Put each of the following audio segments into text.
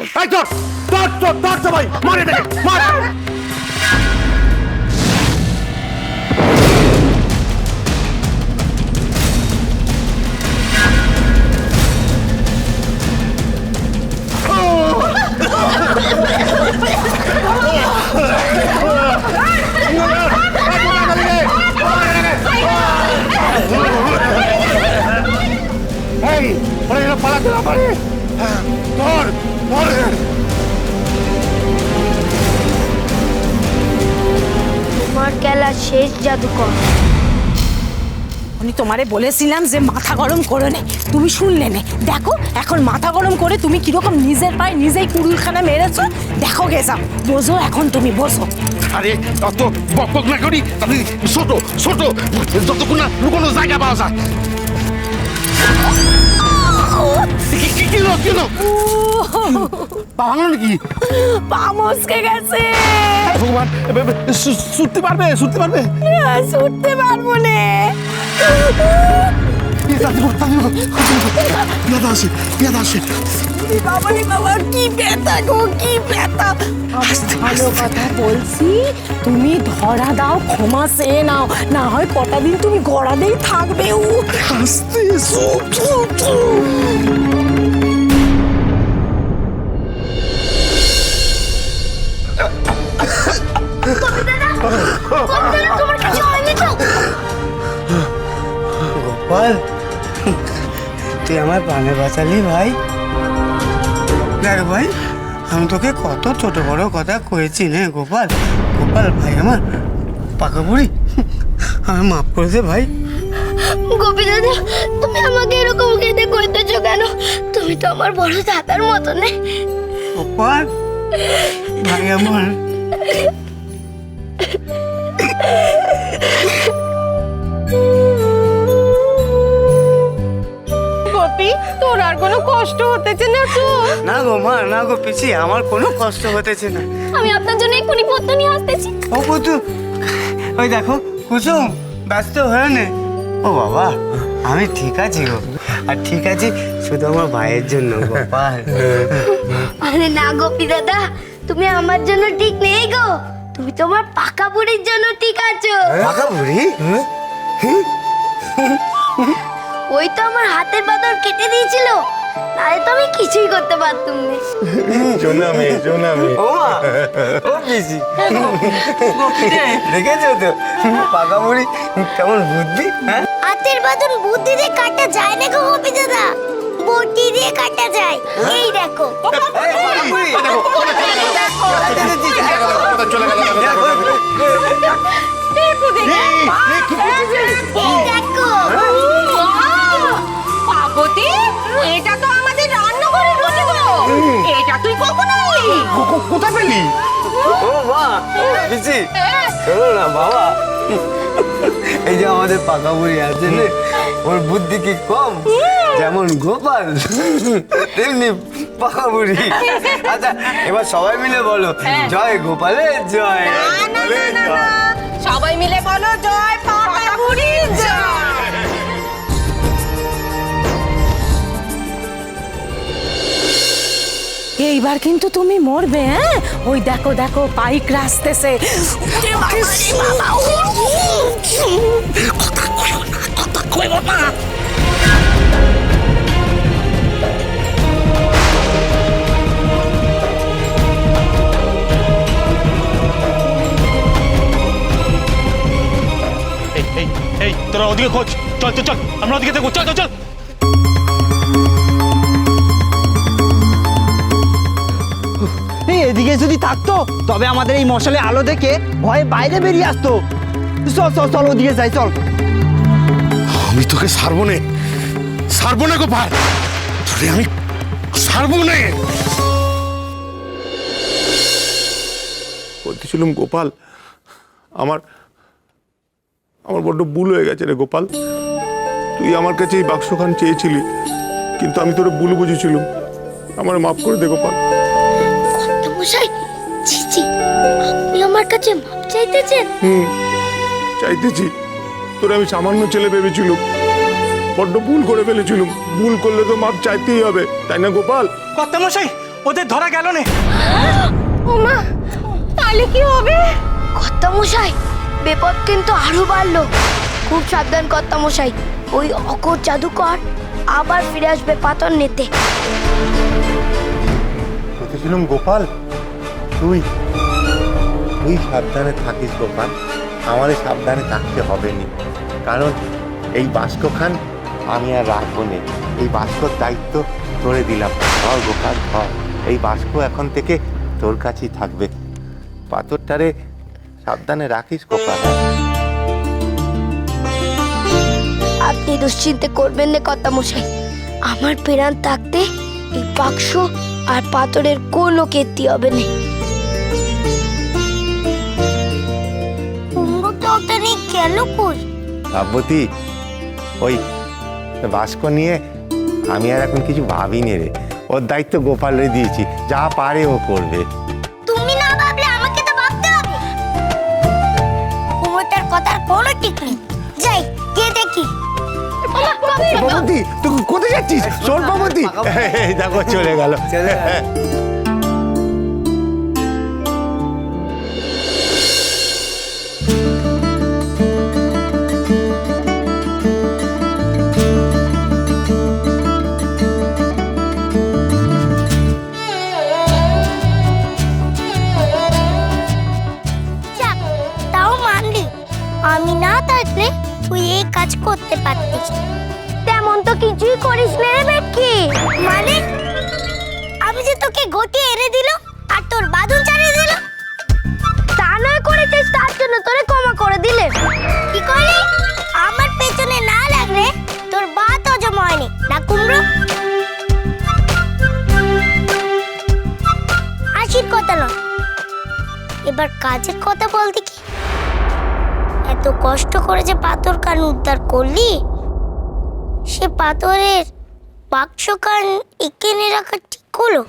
এই তোর তোর তোর তোর সবাই মারে দেখে মার। এই ওরা যেন পালাতে না পারে হ্যাঁ, ধর ধর। তোমার খেলা শেষ জাদুকর। আমি তোমারে বলেছিলাম যে মাথা গরম করে নে। তুমি শুনলে নে। দেখো এখন মাথা গরম করে তুমি কীরকম নিজের পায়ে নিজেই কুড়ুলখানা মেরেছো? দেখো গেছা বোঝো এখন তুমি বোঝো। আরে অত বক বক না করি। আমি ছোট ছোট। যতক্ষণ না লুকোনো জায়গা পাওয়া যায়। কি- কি- হলো, কি হলো? পা ভাঙলো নাকি পা গেছে। ভগবান ছুটতে পারবে ছুটতে পারবে? ছুটতে পারব না। তুমি ধরা দাও ক্ষমা সে নাও। না হয় কটা দিন তুমি গড়াতেই থাকবে ও আস্তে গোপাল তুই আমার প্রাণে বাঁচালি ভাই। দেখ ভাই আমি তোকে কত ছোট বড় কথা কয়েছি নে গোপাল। গোপাল ভাই আমার পাকা বুড়ি আমি মাফ করে দে ভাই। গোপী দাদা তুমি আমাকে এরকম কেঁদে কইতেছো কেন? তুমি তো আমার বড় দাদার মতো নে। গোপাল ভাই আমার। গোপি তোর আর কোনো কষ্ট হতেছে না তো? না গো মা না গো পিছি আমার কোনো কষ্ট হতেছে না। আমি আপনার জন্য এক্ষুনি পদ্ম নিয়ে আসতেছি। ও কুতু ওই দেখো কুসুম ব্যস্ত হয়ে নে। ও বাবা আমি ঠিক আছি গো। আর ঠিক আছি শুধু আমার ভাইয়ের জন্য গোপাল। আরে না গোপী দাদা তুমি আমার জন্য ঠিক নেই গো। তুমি তোমার পাকা বুড়ির জন্য ঠিক আছো। পাকা বুড়ি? ওই তো আমার হাতের বাদর কেটে দিয়েছিল। তাই তো আমি কিছুই করতে পারতাম না। জোনামে জোনামে ও মা ও পিসি। দেখেছ তো? পাকা বুড়ি কেমন বুদ্ধি হ্যাঁ? হাতের বাদন বুদ্ধি দিয়ে কাটা যায় না গো গোপী দাদা। বটি দিয়ে কাটা যায়। এই দেখো। এই দেখো। এটা তো আমাদের রান্নাঘরের রুটি গো। এটা তুই কখন আনলি? কোথায় পেলি? ও মা শোনো না বাবা। এই যে আমাদের পাকা বুড়ি আছে নে ওর বুদ্ধি কি কম? যেমন গোপাল তেমনি পাকা বুড়ি। আচ্ছা এবার সবাই মিলে বলো জয় গোপালের জয় জয়। এইবার কিন্তু তুমি মরবে হ্যাঁ? ওই দেখো দেখো পাইক রাস্তেছে এই তোরা ওদিকে খোঁজ। চল চল চল আমরা ওদিকে দেখো চল চল চল। এদিকে যদি থাকতো, তবে আমাদের এই মশালে আলো দেখে ভয়ে বাইরে বেরিয়ে আসতো। চল চল চল, ওদিকে যাই, চল। আমি তোকে ছাড়বো না। ছাড়বো না গোপাল। আমি ছাড়বো না। বলতেছিলাম, গোপাল, আমার আমার বড্ড ভুল হয়ে গেছে রে গোপাল। তুই আমার কাছে এই বাক্সখান চেয়েছিলি, কিন্তু আমি তোর ভুল বুঝেছিলাম। আমার মাফ করে দে, গোপাল। মশাই ছি ছি আপনি আমার কাছে মাপ চাইতেছেন? হুম চাইতেছি। তোর আমি সামান্য ছেলে ভেবেছিলাম। বড্ড ভুল করে ফেলেছিলাম। ভুল করলে তো মাপ চাইতেই হবে তাই না গোপাল? কর্তামশাই ওদের ধরা গেল না। ওমা তাহলে কি হবে? কর্তা মশাই বিপদ কিন্তু আরও বাড়লো। খুব সাবধান কর্তা মশাই ওই অকর জাদুকর আবার ফিরে আসবে পাথর নিতে। বলতেছিলাম গোপাল তুই তুই সাবধানে থাকিস গোপাল। আমারে সাবধানে থাকতে হবে নি কারণ এই বাস্কখান আমি আর রাখব নে। এই বাস্কর দায়িত্ব তোরে দিলাম। ধর গোপাল, ধর। এই বাস্ক এখন থেকে তোর কাছেই থাকবে। পাথরটারে সাবধানে রাখিস গোপাল। আপনি দুশ্চিন্তে করবেন না কর্তা মশাই আমার প্রাণ থাকতে এই বাক্স আর পাথরের কোনো কেতি হবে না। কুমড়োটা ওটা নিয়ে গেল কই? ওই বাস্ক নিয়ে আমি আর এখন কিছু ভাবিনি রে। ওর দায়িত্ব গোপালরে দিয়েছি যা পারে ও করবে। তুমি না ভাবলে আমাকে তো ভাবতে হবে। কথার কোনো ঠিক নেই। যাই গিয়ে দেখি। বাবতী তুই কোথায় যাচ্ছিস? বাবতী। দেখো চলে গেল। করতে পারতিস। তেমন তো কিছুই করিস না রে মানে? আমি যে তোকে গতি এনে দিল আর তোর বাদুন চালিয়ে কষ্ট করে যে পাথর কান উদ্ধার করলি, সে পাথরের বাক্স কান এখানে রাখা ঠিক হলো।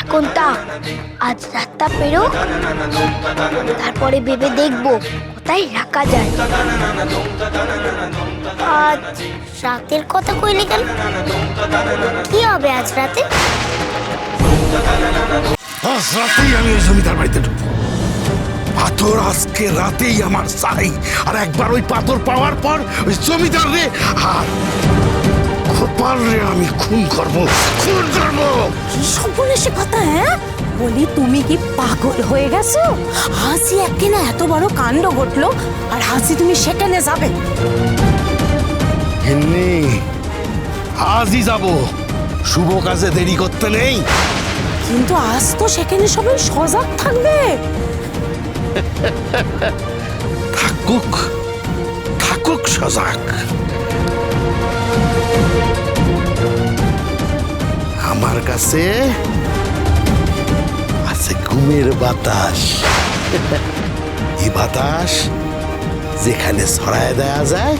এখন তা আজ রাতটা পেরো তারপরে ভেবে দেখব কোথায় রাখা যায়। আজ রাতের কথা কইলে কেন? কি হবে আজ রাতে? আজ রাতেই আমি জমিদার বাড়িতে ঢুকবো। পাথর আজকে রাতেই আমার চাই আর একবার ওই পাথর পাওয়ার পর ওই জমিদার রে আর গোপাল রে আমি খুন করব খুন করব। কি সর্বনেশে কথা হ্যাঁ? বলি তুমি কি পাগল হয়ে গেছো? হাসি একদিনে এত বড় কাণ্ড ঘটলো আর হাসি তুমি সেখানে যাবে। এমনি আজই যাব। শুভ কাজে দেরি করতে নেই। কিন্তু আজ তো সেখানে সবাই সজাগ থাকবে। থাকুক থাকুক সজাগ। আমার কাছে আছে ঘুমের বাতাস। এই বাতাস যেখানে ছড়ায় দেওয়া যায়,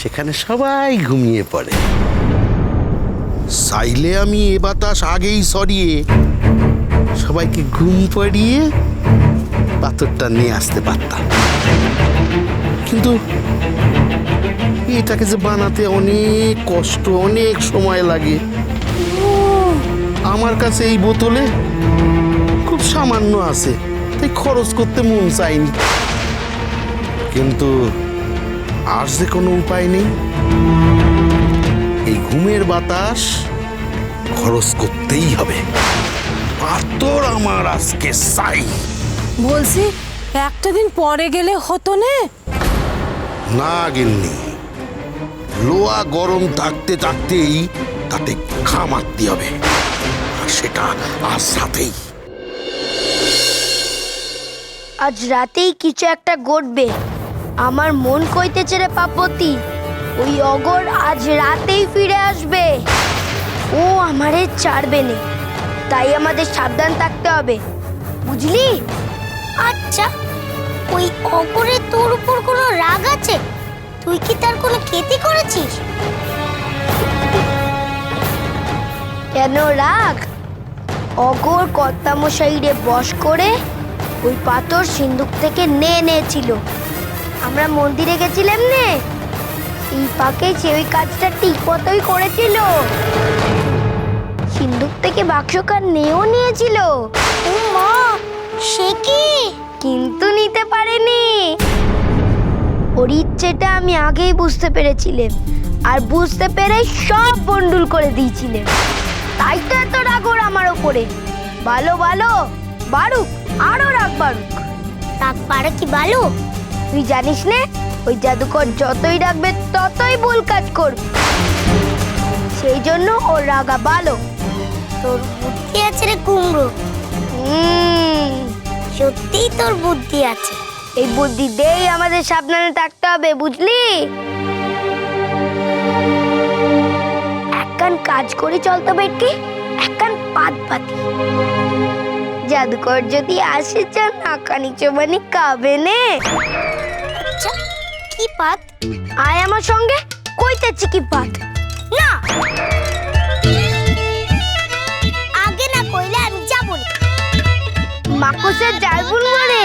সেখানে সবাই ঘুমিয়ে পড়ে। চাইলে আমি এ বাতাস আগেই সরিয়ে সবাইকে ঘুম পাড়িয়ে পাথরটা নিয়ে আসতে পারতাম। কিন্তু এটাকে যে বানাতে অনেক কষ্ট, অনেক সময় লাগে। আমার কাছে এই বোতলে খুব সামান্য আছে, তাই খরচ করতে মন চাইনি কিন্তু আর যে কোনো উপায় নেই। এই ঘুমের বাতাস খরচ করতেই হবে। পাথর আমার আজকে চাই। বলছি একটা দিন পরে গেলে হতো না? না গিন্নি লোয়া গরম থাকতে থাকতেই তাতে ঘা মারতে হবে আর সেটা আর সাথেই আজ রাতেই কিছু একটা ঘটবে আমার মন কইতেছে রে পাপতি ওই অগর আজ রাতেই ফিরে আসবে। ও আমারে ছাড়বে না তাই আমাদের সাবধান থাকতে হবে বুঝলি? আচ্ছা ওই তোর উপর কোনো রাগ আছে? তুই কি তার কোনো ক্ষতি করেছিস? কেন রাগ? অগর কর্তামশাইরে বশ করে ওই পাথর সিন্ধুক থেকে নিয়ে নিয়েছিল আমরা মন্দিরে গেছিলাম নে। এই পাকে সে ওই কাজটা ঠিক মতোই করেছিল। বন্দুক থেকে বাক্সকার নেও নিয়েছিল। ও মা ওর ইচ্ছেটা আমি আগেই বুঝতে পেরেছিলাম। আর বুঝতে পেরে সব বন্ডুল করে দিয়েছিলেন তাই তো এত রাগ ওর আমার ওপরে ভালো ভালো বারুক আরও রাগ বারুক। রাগ পারে কি ভালো তুই জানিস নে ওই জাদুকর যতই রাখবে ততই ভুল কাজ করবে। সেই জন্য ওর রাগা ভালো তোর বুদ্ধি আছে রে কুমড়ো। সত্যিই তোর বুদ্ধি আছে। এই বুদ্ধি দিয়েই আমাদের সাবধানে থাকতে হবে বুঝলি? এক কান কাজ করে চলতে বেটকে এক কান পাত পাতি। জাদুকর যদি আসে যা নাকানি চোবানি কাবে নে। আচ্ছা কি পাত? আয় আমার সঙ্গে কইতেছি কি পাত। না! আগে না কইলে আমি যাব না। মাকুসের জালবুল মারে